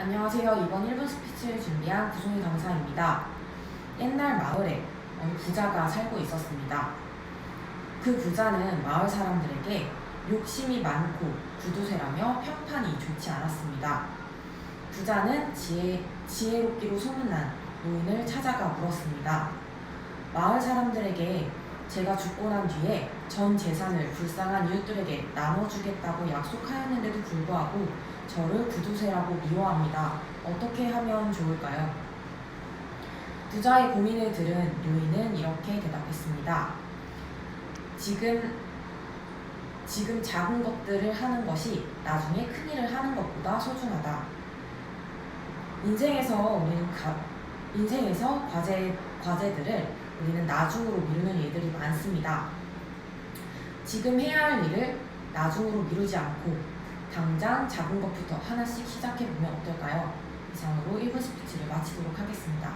안녕하세요. 이번 1분 스피치를 준비한 구송이 강사입니다. 옛날 마을에 어느 부자가 살고 있었습니다. 그 부자는 마을 사람들에게 욕심이 많고 구두쇠라며 평판이 좋지 않았습니다. 부자는 지혜, 지혜롭기로 소문난 노인을 찾아가 물었습니다. 마을 사람들에게 제가 죽고 난 뒤에 전 재산을 불쌍한 이웃들에게 나눠주겠다고 약속하였는데도 불구하고 저를 구두쇠라고 미워합니다. 어떻게 하면 좋을까요? 부자의 고민을 들은 노인은 이렇게 대답했습니다. 지금 지금 작은 것들을 하는 것이 나중에 큰 일을 하는 것보다 소중하다. 인생에서 우리는 가, 인생에서 과제 과제들을 우리는 나중으로 미루는 일들이 많습니다. 지금 해야 할 일을 나중으로 미루지 않고 당장 작은 것부터 하나씩 시작해 보면 어떨까요? 이상으로 1분 스피치를 마치도록 하겠습니다.